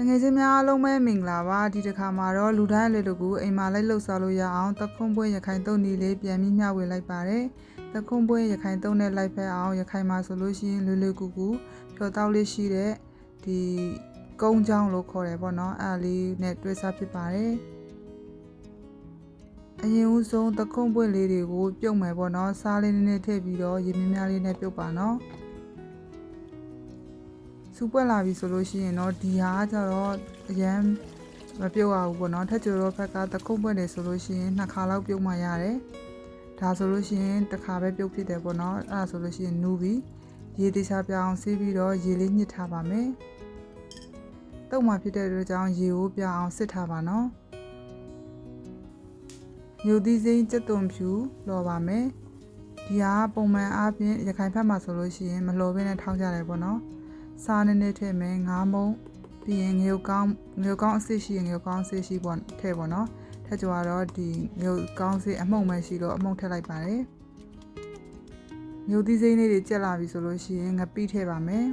တငယ်ချင်းများအားလုံးပဲမင်္ဂလာပါဒီတစ်ခါမှာတော့လူတိုင်းလေလူကူအိမ်မှာလိုက်လှုပ်ရှားလို့ရအောင်တခွန်းပွင့်ရခိုင်တုံးနီလေးပြန်ပြီးမျှဝေလိုက်ပါတယ်တခွန်းပွင့်ရခိုင်တုံးနဲ့လိုက်ဖက်အောင်ရခိုင်မှာဆိုလို့ရှိရင်လွယ်လွယ်ကူကူဖြော်တောက်လေးရှိတဲ့ဒီကုန်းချောင်းလို့ခေါ်တယ်ပေါ့နော်အဲ့ဒါလေးနဲ့တွဲစားဖြစ်ပါတယ်အရင်ဦးဆုံးတခွန်းပွင့်လေးတွေကိုပြုတ်မယ်ပေါ့နော်စားလေးနည်းနည်းထည့်ပြီးတော့ရေမြများလေးနဲ့ပြုတ်ပါနော် စူပွက်လာပြီဆိုလို့ရှိရင်တော့ဒီဟာကကျတော့အရန်မပြုတ်ရဘူးပေါ့နော်ထက်ကျော်တော့ဘက်ကတခုတ်ပွက်တယ်ဆိုလို့ရှိရင်နှစ်ခါလောက်ပြုတ်မှရတယ်ဒါဆိုလို့ရှိရင်တစ်ခါပဲပြုတ်ဖြစ်တယ်ပေါ့နော်အဲ့ဒါဆိုလို့ရှိရင်နူးပြီးရေတေချာပြောင်းဆေးပြီးတော့ရေလေးညှစ်ထားပါမယ်တုံမှဖြစ်တဲ့အတွက်ကြောင့်ရေကိုပြအောင်စစ်ထားပါနော်ယူသီးစိမ်းစက်သွန်ဖြူလော်ပါမယ်ဒီဟာပုံမှန်အားဖြင့်ရခိုင်ဘက်မှာဆိုလို့ရှိရင်မလော်ဘဲနဲ့ထောင်းကြတယ်ပေါ့နော် စားနည်းနည်းထည့်မယ်ငါးမုံပြီးရင်ငရုတ်ကောင်းငရုတ်ကောင်းအစ်စ်ရှိရင်ငရုတ်ကောင်းအစ်စ်ရှိပေါ့ထည့်ပေါ့နော်ထည့်ကြတော့ဒီငရုတ်ကောင်းစစ်အမှုံပဲရှိတော့အမှုံထည့်လိုက်ပါတယ်ငရုတ်သီးစိမ်းလေးတွေကြက်လာပြီဆိုလို့ရှိရင်ငပိထည့်ပါမယ်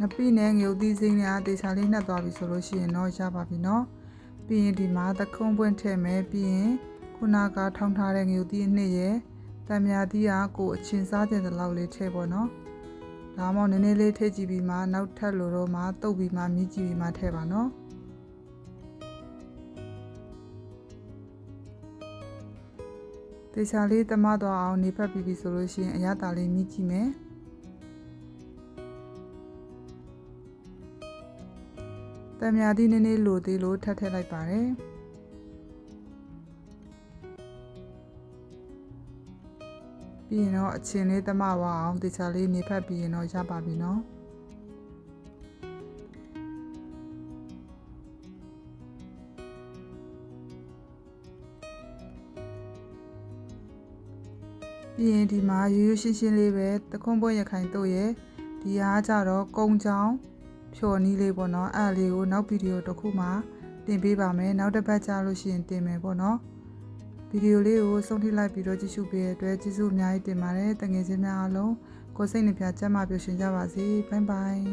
ငပိနဲ့ငရုတ်သီးစိမ်းနဲ့အသေးချာလေးနှက်သွားပြီဆိုလို့ရှိရင်တော့ရပါပြီเนาะပြီးရင်ဒီမှာသခုံးပွင့်ထည့်မယ်ပြီးရင် ခုနကထောင်းထားတဲ့ငရုတ်သီးအနှစ်ရဲ့တံမြာသီးကကိုအချင်းစားတဲ့လောက်လေးထည့်ပေါ့နော်။ဒါမှမဟုတ်နည်းနည်းလေးထည့်ကြည့်ပြီးမှနောက်ထပ်လို့တော့မှတုပ်ပြီးမှမြည်ကြည့်ပြီးမှထည့်ပါနော်။တေချာလေးတမတော့အောင်နေဖက်ပြီးပြီဆိုလို့ရှိရင်အရသာလေးမြည်ကြည့်မယ်။တံမြာသီးနည်းနည်းလိုသေးလို့ထပ်ထည့်လိုက်ပါတယ်။ ပြီးရင်တော့အချင်းလေးသမဝအောင်တေချာလေးနေဖက်ပြီးရင်တော့ရပါပြီနော်ပြီးရင်ဒီမှာရိုးရိုးရှင်းရှင်းလေးပဲတခွန်းပွင့်ရခိုင်တို့ရဲ့ဒီအားကြတော့ကုံချောင်းဖြော်နီးလေးပေါ့နော်အဲ့ဒါလေးကိုနောက်ဗီဒီယိုတစ်ခုမှတင်ပေးပါမယ်နောက်တစ်ပတ်ကြာလို့ရှိရင်တင်မယ်ပေါ့နော် ဗီဒီယိုလေးကိုဆုံးထိလိုက်ပြီးတော့ကြည့်ရှုပေးတဲ့အတွက်ကျေးဇူးအများကြီးတင်ပါတယ်တငယ်ချင်းများအားလုံးကိုယ်စိတ်နှပြကျန်းမာပျော်ရွှင်ကြပါစေဘိုင်ဘိုင်